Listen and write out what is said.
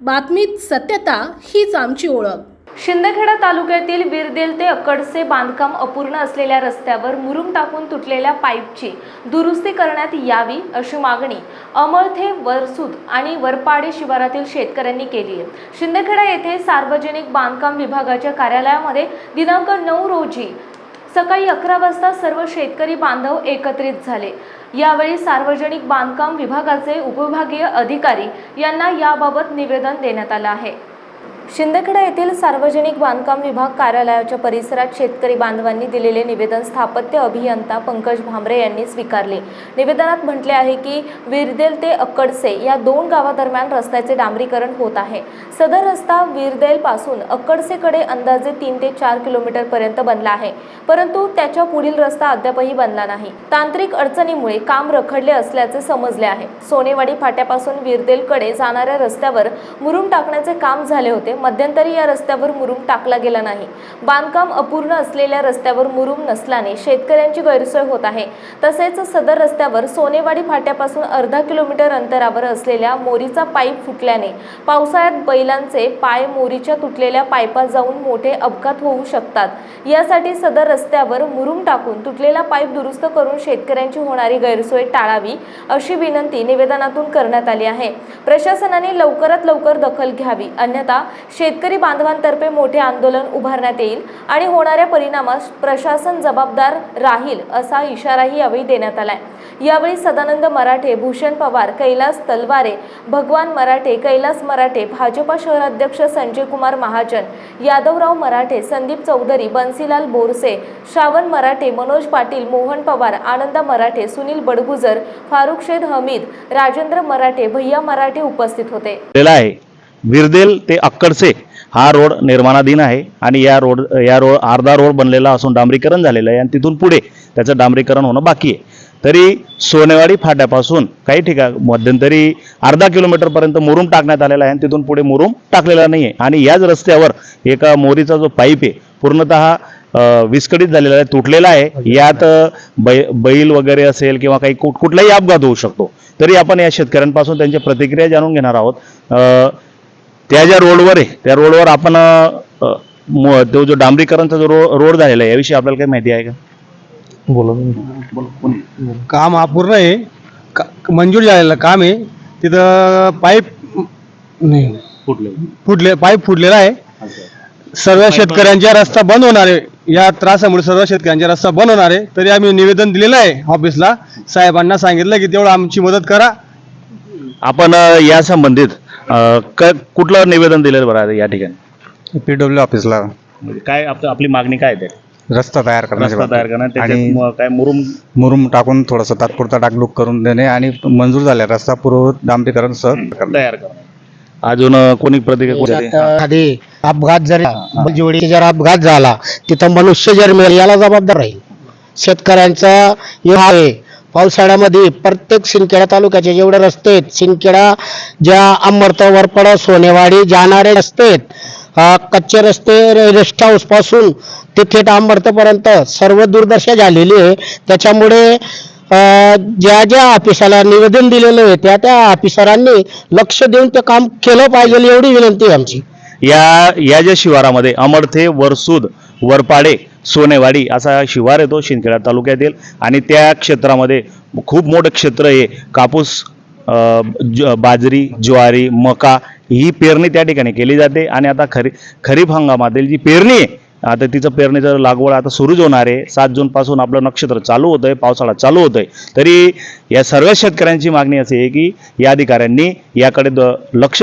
बातमीत सत्यता हीच आमची ओळख. शिंदखेडा तालुक्यातील विरदेल ते अकडसे बांधकाम अपूर्ण असलेल्या रस्त्यावर मुरुम टाकून तुटलेल्या पाईपची दुरुस्ती करण्यात यावी अशी मागणी अमळथे वरसूद आणि वरपाडे शिवारातील शेतकऱ्यांनी केली आहे. शिंदखेडा येथे सार्वजनिक बांधकाम विभागाच्या कार्यालयामध्ये दिनांक नऊ रोजी सकाळी अकरा वाजता सर्व शेतकरी बांधव एकत्रित झाले. यावेळी सार्वजनिक बांधकाम विभागाचे उपविभागीय अधिकारी यांना याबाबत निवेदन देण्यात आलं आहे. शिंदखेडा येथील सार्वजनिक बांधकाम विभाग कार्यालयाच्या परिसरात शेतकरी बांधवांनी दिलेले निवेदन स्थापत्य अभियंता पंकज भामरे यांनी स्वीकारले. निवेदनात म्हटले आहे की विरदेल ते अक्कडसे या दोन गावादरम्यान रस्त्याचे डांबरीकरण होत आहे. सदर रस्ता विरदेल पासून अक्कडसेकडे अंदाजे तीन ते चार किलोमीटर पर्यंत बनला आहे. परंतु त्याच्या पुढील रस्ता अद्यापही बनला नाही. तांत्रिक अडचणीमुळे काम रखडले असल्याचे समजले आहे. सोनेवाडी फाट्यापासून विरदेलकडे जाणाऱ्या रस्त्यावर मुरुम टाकण्याचे काम झाले होते. मध्यंतरी या रस्त्यावर मुरुम टाकला गेला नाही. बांधकाम अपूर्ण असलेल्या रस्त्यावर मुरुम नसल्याने शेतकऱ्यांची गैरसोय होत आहे. तसेच सदर रस्त्यावर सोनेवाडी फाट्यापासून अर्धा किलोमीटर अंतरावर असलेल्या मोरीचा पाईप फुटल्याने पावसाळ्यात बैलांचे पाय मोरीच्या तुटलेल्या पायपात जाऊन मोठे अपघात होऊ शकतात. यासाठी सदर रस्त्यावर मुरुम टाकून तुटलेला पाईप दुरुस्त करून शेतकऱ्यांची होणारी गैरसोय टाळावी अशी विनंती निवेदनातून करण्यात आली आहे. प्रशासनाने लवकरात लवकर दखल घ्यावी. अन्यथा शेतकरी बांधवांतर्फे मोठे आंदोलन उभारण्यात येईल आणि होणाऱ्या परिणामास प्रशासन जबाबदार राहील असा इशाराही यावेळी देण्यात आलाय. यावेळी सदानंद मराठे भूषण पवार कैलास तलवारे भगवान मराठे कैलास मराठे भाजपा शहराध्यक्ष संजय कुमार महाजन यादवराव मराठे संदीप चौधरी बन्सीलाल बोरसे श्रावण मराठे मनोज पाटील मोहन पवार आनंदा मराठे सुनील बडगुजर फारुख शेद हमीद राजेंद्र मराठे भैया मराठे उपस्थित होते. विरदेल ते अक्कडसे हा रोड निर्माणाधीन आहे आणि या रोड या रोड अर्धा रोड बनलेला असून डांबरीकरण झालेलं आहे आणि तिथून पुढे त्याचं डांबरीकरण होणं बाकी आहे. तरी सोनेवाडी फाट्यापासून काही ठिकाण मध्यंतरी अर्धा किलोमीटरपर्यंत मुरुम टाकण्यात आलेला आहे आणि तिथून पुढे मुरुम टाकलेला नाही आहे. आणि याच रस्त्यावर एका मोरीचा जो पाईप आहे पूर्णतः विस्कळीत झालेला आहे तुटलेला आहे. यात बै बैल वगैरे असेल किंवा काही कुठ कुठलाही अपघात होऊ शकतो. तरी आपण या शेतकऱ्यांपासून त्यांची प्रतिक्रिया जाणून घेणार आहोत. त्या ज्या रोडवर आहे त्या रोडवर आपण तो जो डांबरीकरणचा जो रो रोड झालेला आहे याविषयी आपल्याला काही माहिती आहे का? काम अपूर्ण आहे. का- मंजूर झालेलं काम आहे. तिथं पाईप नाही. कुठले फुटले पाईप फुटलेला आहे. सर्व शेतकऱ्यांचा रस्ता बंद होणार आहे. या त्रासामुळे सर्व शेतकऱ्यांचा रस्ता बंद होणार आहे. तरी आम्ही निवेदन दिलेलं आहे ऑफिसला. साहेबांना सांगितलं की तेवढं आमची मदत करा. आपण अ, या संबंधित अ, क- कुठलं निवेदन दिलेलं बरं आहे या ठिकाणी? पी डब्ल्यू ऑफिसला. म्हणजे काय आप- आपली मागणी काय आहे ते? रस्ता तयार करण्याची रस्ता तयार करणं त्याच्यात आणि म- काय मुरुम? मुरुम टाकून थोडंसं तात्पुरता डागडूक करून देणे आणि मंजूर झाल्या. रस्ता पूर्व डांबरीकरण सह तयार करणं अजून अ, कोणी प्रतिक्रिया आधी अपघात जरी जोडी जर अपघात झाला तिथं मनुष्य जर मिळेल याला जबाबदार राहील. शेतकऱ्यांचा हे आहे. पावसाळ्यामध्ये प्रत्येक सिंदखेडा तालुक्याचे जेवढे रस्ते आहेत सिंदखेडा ज्या अमर्त वरपडा सोनेवाडी जाणारे रस्ते आहेत कच्चे रस्ते रेस्ट हाऊसपासून ते थेट अमर्तपर्यंत सर्व दुर्दशा झालेली आहे. त्याच्यामुळे ज्या ज्या ऑफिसाला निवेदन दिलेलं आहे त्या त्या ऑफिसरांनी लक्ष देऊन ते काम केलं पाहिजे एवढी विनंती आहे आमची. या या ज्या शिवारामध्ये अमरथे वरसूद वरपाडे सोनेवाडी असा शिवार येतो शिंदखेडा तालुक्यातील. आणि त्या क्षेत्रामध्ये खूप मोठं क्षेत्र आहे. कापूस ज- बाजरी ज्वारी मका ही पेरणी त्या ठिकाणी केली जाते. आणि आता खरी खरीप हंगामातील जी पेरणी आहे आता तिचं पेरणीचं लागवड आता सुरूच होणार आहे. सात जून पासून आपलं नक्षत्र चालू होतं आहे पावसाळा चालू होतं आहे तरी या सर्व शेतकऱ्यांची मागणी अशी आहे की या अधिकाऱ्यांनी याकडे द- लक्ष